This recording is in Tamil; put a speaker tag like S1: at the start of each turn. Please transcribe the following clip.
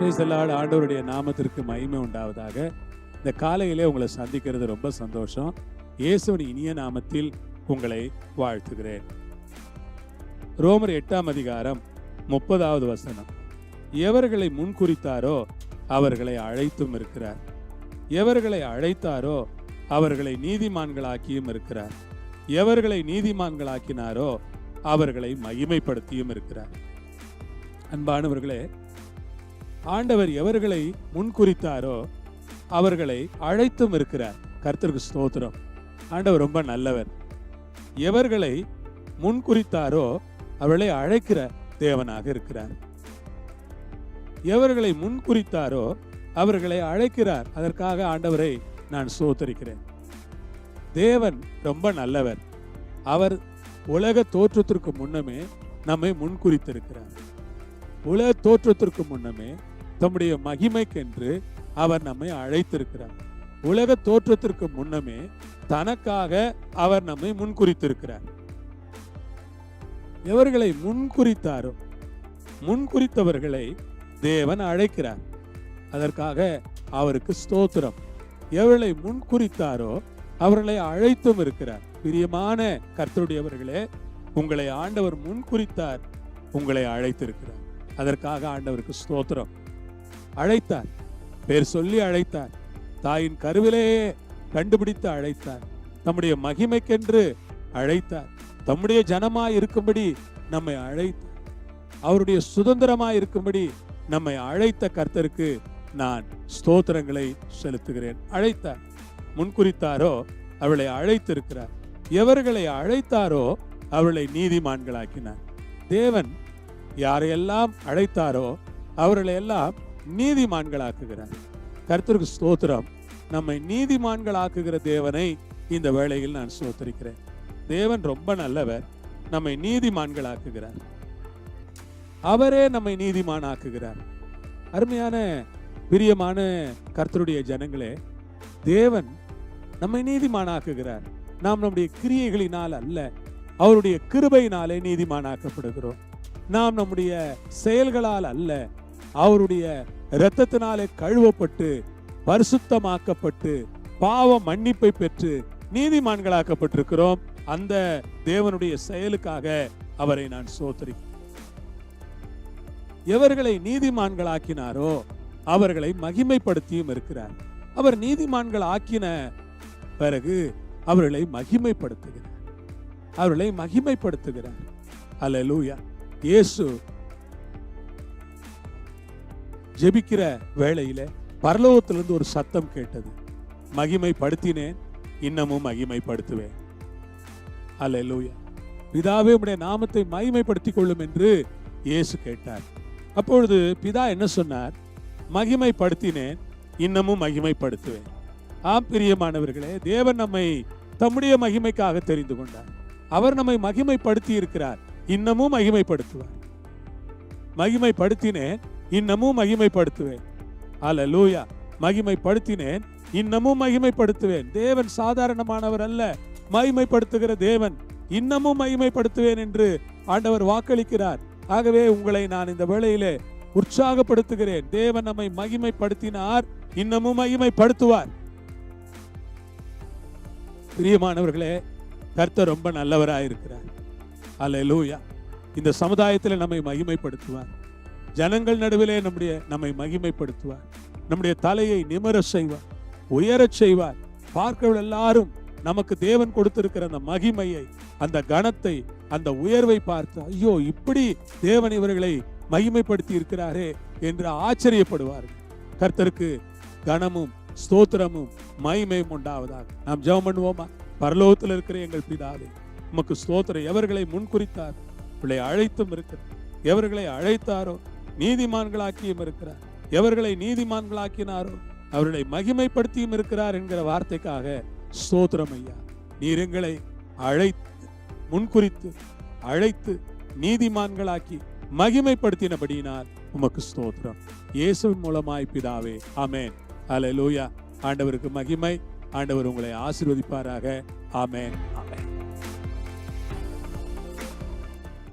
S1: பிரேசலால் ஆண்டவருடைய நாமத்திற்கு மகிமை உண்டாவதாக. இந்த காலையிலே உங்களை சந்திக்கிறது ரொம்ப சந்தோஷம். இயேசுவின் இனிய நாமத்தில் உங்களை வாழ்த்துகிறேன். ரோமர் எட்டாம் அதிகாரம் முப்பதாவது வசனம். எவர்களை முன்குறித்தாரோ அவர்களை அழைத்தும் இருக்கிறார். எவர்களை அழைத்தாரோ அவர்களை நீதிமான்களாக்கியும் இருக்கிறார். எவர்களை நீதிமான்களாக்கினாரோ அவர்களை மகிமைப்படுத்தியும் இருக்கிறார். அன்பானவர்களே ஆண்டவர் எவர்களை முன்குறித்தாரோ அவர்களை அழைத்தும் இருக்கிறார். கர்த்தருக்கு ஸ்தோத்திரம். ஆண்டவர் ரொம்ப நல்லவர். எவர்களை முன்குறித்தாரோ அவர்களை அழைக்கிற தேவனாக இருக்கிறார். எவர்களை முன்குறித்தாரோ அவர்களை அழைக்கிறார். அதற்காக ஆண்டவரை நான் சோத்தரிக்கிறேன் தேவன் ரொம்ப நல்லவர். அவர் உலக தோற்றத்திற்கு முன்னமே நம்மை முன்குறித்திருக்கிறார். உலக தோற்றத்திற்கு முன்னமே தம்முடைய மகிமைக்கென்று அவர் நம்மை அழைத்திருக்கிறார். உலக தோற்றத்திற்கு முன்னமே தனக்காக அவர் நம்மை முன்குறித்திருக்கிறார். எவர்களை முன்குறித்தாரோ முன்குறித்தவர்களை தேவன் அழைக்கிறார். அதற்காக அவருக்கு ஸ்தோத்திரம். எவர்களை முன்குறித்தாரோ அவர்களை அழைத்தும் இருக்கிறார். பிரியமான கர்த்தருடையவர்களே உங்களை ஆண்டவர் முன்குறித்தார் உங்களை அழைத்திருக்கிறார். அதற்காக ஆண்டவருக்கு ஸ்தோத்திரம். அழைத்தார். பேர் சொல்லி அழைத்தார். தாயின் கருவிலேயே கண்டுபிடித்து அழைத்தார். தம்முடைய மகிமைக்கென்று அழைத்தார். தம்முடைய ஜனமாய் இருக்கும்படி நம்மை அழைத்தார். அவருடைய சுதந்திரமாய் இருக்கும்படி நம்மை அழைத்த கர்த்தருக்கு நான் ஸ்தோத்திரங்களை செலுத்துகிறேன். அழைத்தார். முன்குறித்தாரோ அவளை அழைத்திருக்கிறார். எவர்களை அழைத்தாரோ அவளை நீதிமான்களாக்கினார். தேவன் யாரையெல்லாம் அழைத்தாரோ அவர்களை எல்லாம் நீதிமான்களாக்குகிறார். கர்த்தருக்கு ஸ்தோத்திரம். நம்மை நீதிமான்களாக்குகிற தேவனை இந்த வேளையில் நான் ஸ்தோத்தரிக்கிறேன். தேவன் ரொம்ப நல்லவர். நம்மை நீதிமான்களாக்குகிறார். அவரே நம்மை நீதிமானாக்குகிறார். அருமையான பிரியமான கர்த்தருடைய ஜனங்களே தேவன் நம்மை நீதிமானாக்குகிறார். நாம் நம்முடைய கிரியைகளினால் அல்ல அவருடைய கிருபையினாலே நீதிமானாக்கப்படுகிறோம். நாம் நம்முடைய செயல்களால் அல்ல அவருடைய இரத்தத்தினாலே கழுவப்பட்டு பரிசுத்தமாக்கப்பட்டு பாவ மன்னிப்பை பெற்று நீதிமான்களாக்கப்பட்டிருக்கிறோம். அந்த தேவனுடைய செயலுக்காக அவரை நான் சோத்தரி எவர்களை நீதிமான்களாக்கினாரோ அவர்களை மகிமைப்படுத்தியும் இருக்கிறார். அவர் நீதிமான்கள் ஆக்கின பிறகு அவர்களை மகிமைப்படுத்துகிறார். அவர்களை மகிமைப்படுத்துகிறார். அல்லேலூயா இயேசு ஜெபிக்கிற வேளையில பரலோகத்திலிருந்து ஒரு சத்தம் கேட்டது. மகிமைப்படுத்தினேன் இன்னமும் மகிமைப்படுத்துவேன். அல்ல லூயா பிதாவே உடைய நாமத்தை மகிமைப்படுத்திக் கொள்ளும் என்று இயேசு கேட்டார். அப்பொழுது பிதா என்ன சொன்னார்? மகிமைப்படுத்தினேன் இன்னமும் மகிமைப்படுத்துவேன். ஆம் பிரியமானவர்களே தேவன் நம்மை தம்முடைய மகிமைக்காக தெரிந்து கொண்டார். அவர் நம்மை மகிமைப்படுத்தி இருக்கிறார் இன்னமும் மகிமைப்படுத்துவார். மகிமைப்படுத்தினேன் இன்னமும் மகிமைப்படுத்துவேன். அல்ல லூயா மகிமைப்படுத்தினேன். இன்னமும் மகிமைப்படுத்துவேன். தேவன் சாதாரணமானவர் அல்ல. மகிமைப்படுத்துகிற தேவன் இன்னமும் மகிமைப்படுத்துவேன் என்று ஆண்டவர் வாக்களிக்கிறார். ஆகவே உங்களை நான் இந்த வேளையிலே உற்சாகப்படுத்துகிறேன். தேவன் நம்மை மகிமைப்படுத்தினார். இன்னமும் மகிமைப்படுத்துவார். பிரியமானவர்களே கர்த்தர் ரொம்ப நல்லவராயிருக்கிறார். இருக்கிறார் அல்லேலூயா இந்த சமுதாயத்தில் நம்மை மகிமைப்படுத்துவார். ஜனங்கள் நடுவிலே நம்முடைய நம்மை மகிமைப்படுத்துவார். நம்முடைய தலையை நிமர செய்வார் உயரச் செய்வார். பார்க்கிறவர்கள் எல்லாரும் நமக்கு தேவன் கொடுத்திருக்கிற அந்த மகிமையை அந்த கணத்தை அந்த உயர்வை பார்த்து ஐயோ இப்படி தேவன் இவர்களை மகிமைப்படுத்தி இருக்கிறாரே என்று ஆச்சரியப்படுவார்கள். கர்த்தருக்கு கணமும் ஸ்தோத்திரமும் மகிமையும் உண்டாவதாக. நாம் ஜெபம் பண்ணுவோமா? பரலோகத்தில் இருக்கிற எங்கள் பிதாவே உமக்கு ஸ்தோத்திரம். எவர்களை முன்குறித்தார்? இவளை அழைத்தும் இருக்கிறார். எவர்களை அழைத்தாரோ? நீதிமான்களாக்கியும் இருக்கிறார். எவர்களை நீதிமான்களாக்கினாரோ அவர்களை மகிமைப்படுத்தியும் இருக்கிறார் என்கிற வார்த்தைக்காக ஸ்தோத்திரம் ஐயா. நீர் எங்களை அழைத்து முன்குறித்து அழைத்து நீதிமான்களாக்கி மகிமைப்படுத்தினபடியினால் உமக்கு ஸ்தோத்திரம். இயேசுவின் மூலமாய் பிதாவே ஆமேன். அலை லூயா ஆண்டவருக்கு மகிமை. ஆண்டவர் உங்களை ஆசிர்வதிப்பாராக. ஆமென். ஆமென்.